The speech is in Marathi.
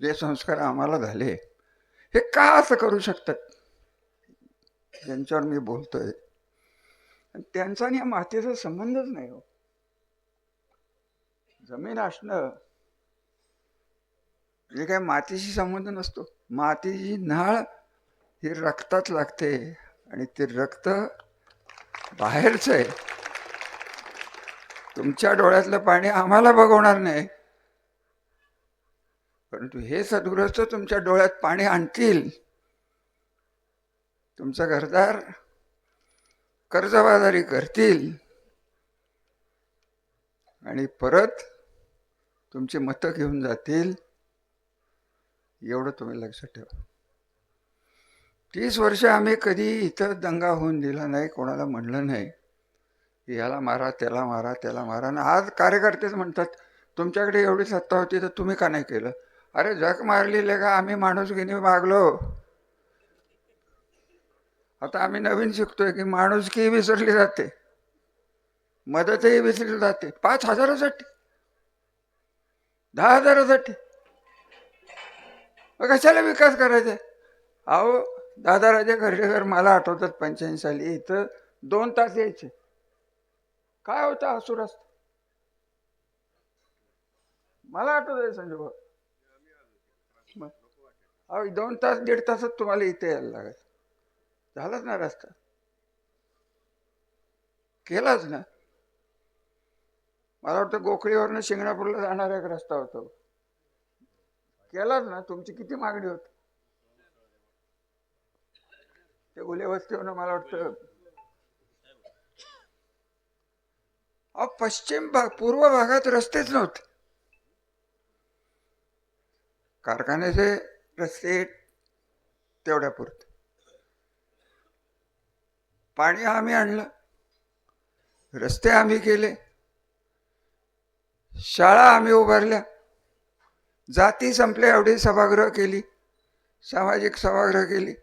जे संस्कार आम्हाला झाले हे का असं करू शकतात? ज्यांच्यावर मी बोलतोय. त्यांचा आणि या मातीचा संबंधच नाही हो. जमीन असणं जे काय मातीशी संबंध नसतो. मातीची नाळ ही रक्तात लागते आणि ते रक्त बाहेरचं आहे. तुमच्या डोळ्यातलं पाणी आम्हाला बघवणार नाही. परंतु हे सद्गृहस्थ तुमच्या डोळ्यात पाणी आणतील. तुमचा घरदार कर्जबाजारी करतील. आणि परत तुमची मतं घेऊन जातील. एवढं तुम्ही लक्षात ठेवा. तीस वर्ष आम्ही कधी इथं दंगा होऊन दिला नाही कोणाला म्हणलं नाही. की याला मारा त्याला मारा त्याला मारा. आणि आज कार्यकर्तेच म्हणतात तुमच्याकडे एवढी सत्ता होती तर तुम्ही का नाही केलं? अरे जग मारलेले का आम्ही माणूसकीने मागलो. आता आम्ही नवीन शिकतोय की माणुसकी विसरली जाते. मदतही विसरली जाते. पाच हजारासाठी. दहा हजारासाठी. मग कशाला विकास करायचा? अहो दादाराजे खर्डेकर मला आठवतात पंच्याऐंशी साली. इथं दोन तास यायचे. काय होतं हा सुरस्त? मला आठवत आहे संजय भाऊ. मग. अहो दोन तास दीड तासात तुम्हाला इथे यायला लागायचं. झालाच ना रस्ता. केलाच ना. मला वाटतं गोखळीवरनं शिंगणापूरला जाणारा एक रस्ता होतो. केलाच ना. तुमची किती मागणी होती? ते उले मला वाटतं. अहो पश्चिम भाग पूर्व भागात रस्तेच नव्हते. कारखान्याचे रस्ते तेवढ्या पुरते पाणी आम्ही आणलं रस्ते आम्ही केले शाळा आम्ही उभारल्या जाती संपल्या एवढी सभागृह केली सामाजिक सभागृह केली.